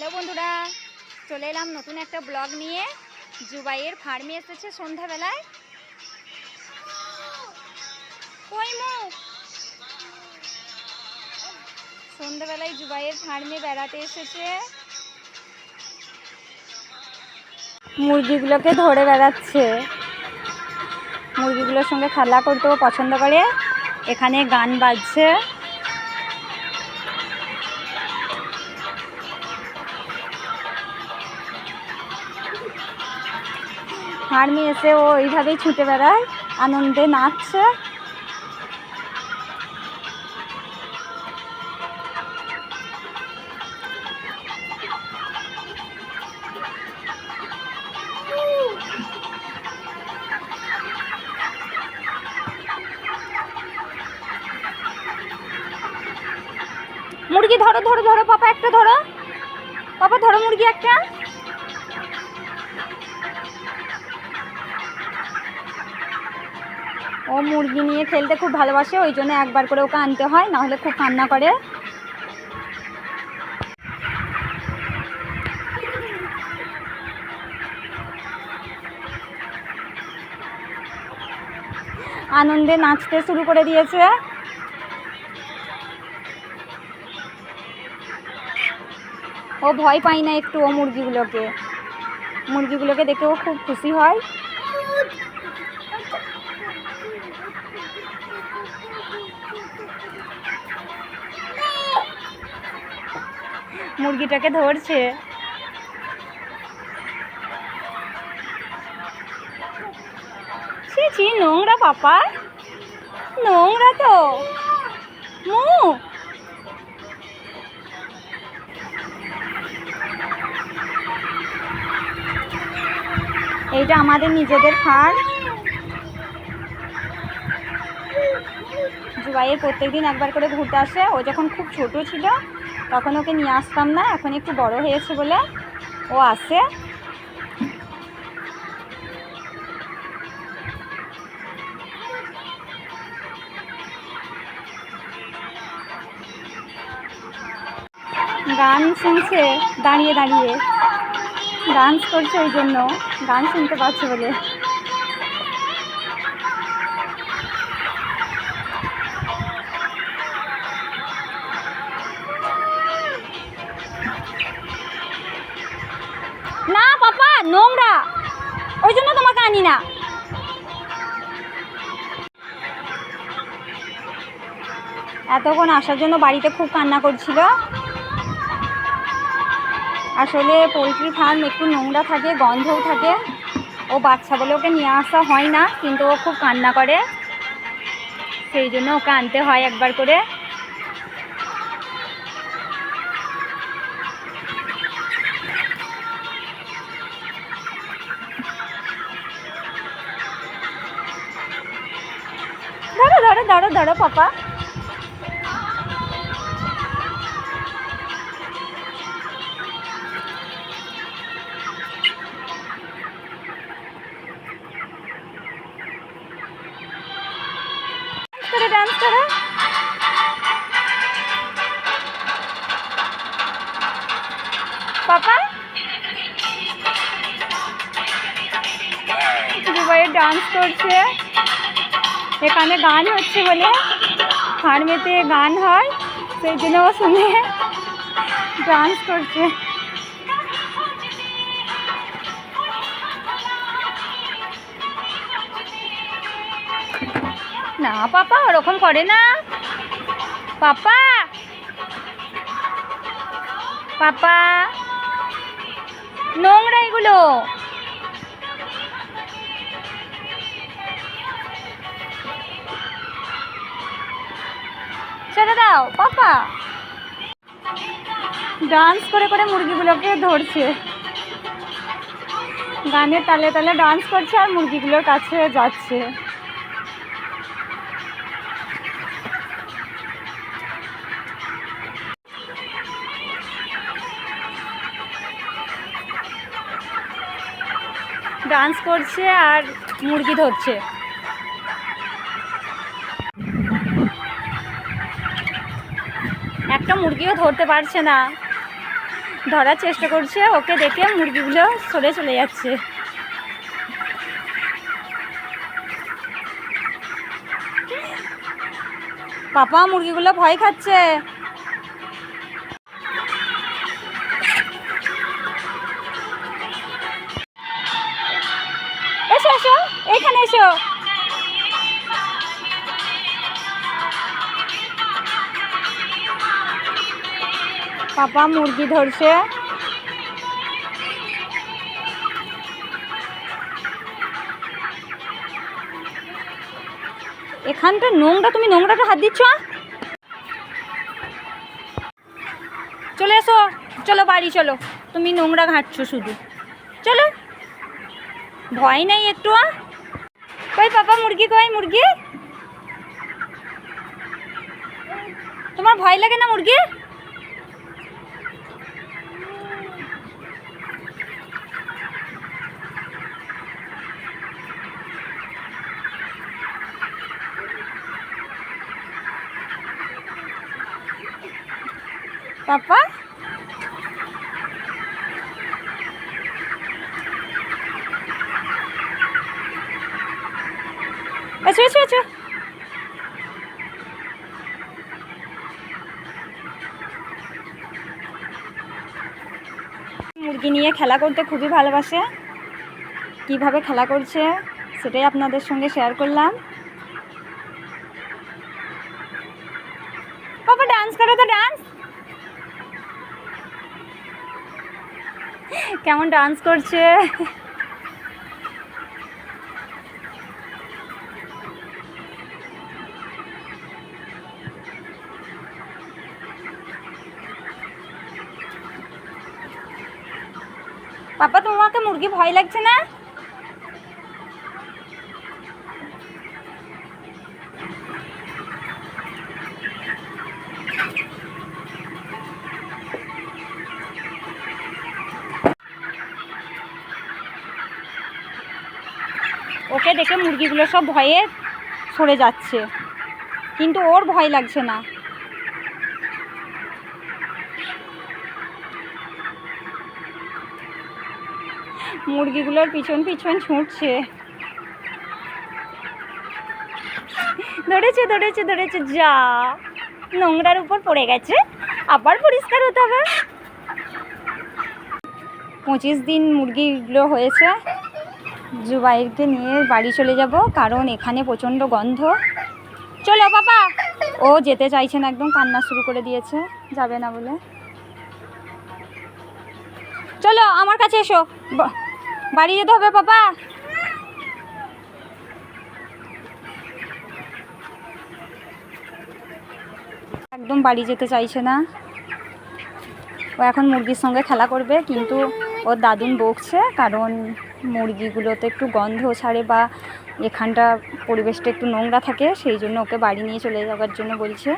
Hello বন্ধুরা, চলে এলাম নতুন একটা ব্লগ নিয়ে। জুবাইয়ের ফার্মে এসেছে সন্ধ্যাবেলায়। কই মুখ সন্ধ্যাবেলায় জুবাইয়ের ফার্মে বেড়াতে এসেছে। মুরগিগুলোকে ধরে বেড়াচ্ছে। মুরগিগুলোর সঙ্গে খেলা করতেও পছন্দ করে। এখানে গান বাজছে। ফার্মে এসে ও এইভাবেই ছুটে বেড়ায়, আনন্দে নাচছে। মুরগি ধরো ধরো ধরো, পাপা একটা ধরো। পাপা, ধরো মুরগি একটা। ও মুরগি নিয়ে খেলতে খুব ভালোবাসে, ওই জন্য একবার করে ওকে আনতে হয় না হলে খুব কান্না করে। আনন্দে নাচতে শুরু করে দিয়েছে। ও ভয় পায় না একটু ও মুরগিগুলোকে। মুরগিগুলোকে দেখে ও খুব খুশি হয়। মুরগিটাকে ধরছে। নোংরা পাপা। নোংরা তো। মু। এইটা আমাদের নিজেদের ফার্ম জুবাইয়ের প্রত্যেক দিন একবার করে ঘুরতে আসে। ও যখন খুব ছোট ছিল, তখন ওকে নিয়ে আসতাম না, এখন একটু বড় হয়েছে বলে ও আসে গান শুনছে, দাঁড়িয়ে দাঁড়িয়ে। ডান্স করছে ওই জন্য, গান শুনতে পাচ্ছে বলে। এতক্ষণ আসার জন্য বাড়িতে খুব কান্না করছিল। আসলে পোলট্রি ফার্ম একটু নোংরা থাকে, গন্ধও থাকে। ও বাচ্চা বলে ওকে নিয়ে আসা হয় না, কিন্তু ও খুব কান্না করে। সেই জন্য ওকে আনতে হয় একবার করে। ধরো ধরো ধরো ধরো, পাপা। পাপা? দুবাইয়ে ডান্স করছে। এখানে গান হচ্ছে বলে। ফার্মেতে গান হয়, সেই জন্য ও শুনে ডান্স করছে। না পাপা, ওরকম করে না। পাপা! পাপা! নোংরা এগুলো। ছেড়ে দাও, পাপা। ডান্স করে করে মুরগিগুলোকে ধরছে। গানে তালে তালে ডান্স করছে আর মুরগিগুলোর কাছে যাচ্ছে। ডান্স করছে আর মুরগি ধরছে। একটা মুরগিও ধরতে পারছে না। ধরার চেষ্টা করছে, ওকে দেখে মুরগিগুলো সরে চলে যাচ্ছে। পাপা, মুরগিগুলো ভয় খাচ্ছে। এখানে এসো। পাপা মুরগি ধরছে। এখানটা নোংরা, তুমি নোংরাটা হাত দিচ্ছ? চলে এসো। চলো, বাড়ি চলো। তুমি নোংরা ঘাঁটছো শুধু। চলো। ভয় নাই একটু কই পাপা মুরগি কই মুরগি তোমার ভয় লাগে না মুরগি পাপা আচ্ছা আচ্ছা আচ্ছা। মুরগি নিয়ে খেলা করতে খুবই ভালোবাসে। কীভাবে খেলা করছে সেটাই আপনাদের সঙ্গে শেয়ার করলাম। পাপা ডান্স করো তো ডান্স কেমন ডান্স করছে? পাপা, তোমাকে মুরগি ভয় লাগছে না? ওকে দেখে মুরগিগুলো সব ভয়ে সরে যাচ্ছে। কিন্তু ওর ভয় লাগছে না। মুরগিগুলোর পিছন পিছন ছুটছে। ধরেছে ধরেছে ধরেছে, যা। নোংরার উপর পড়ে গেছে। আবার পরিষ্কার হতে হবে। পঁচিশ দিন মুরগিগুলো হয়েছে। জুবাইরকে নিয়ে বাড়ি চলে যাব, কারণ এখানে প্রচণ্ড গন্ধ। চলো বাবা। ও যেতে চাইছে না, একদম কান্না শুরু করে দিয়েছে। যাবে না বলে। চলো আমার কাছে এসো। বাড়ি যেতে হবে, বাবা। একদম বাড়ি যেতে চাইছে না। ও এখন মুরগির সঙ্গে খেলা করবে, কিন্তু ওর দাদুন বকছে, কারণ মুরগিগুলোতে একটু গন্ধ ছাড়ে বা এখানটা পরিবেশটা একটু নোংরা থাকে, সেই জন্য ওকে বাড়ি নিয়ে চলে যাওয়ার জন্য বলছে।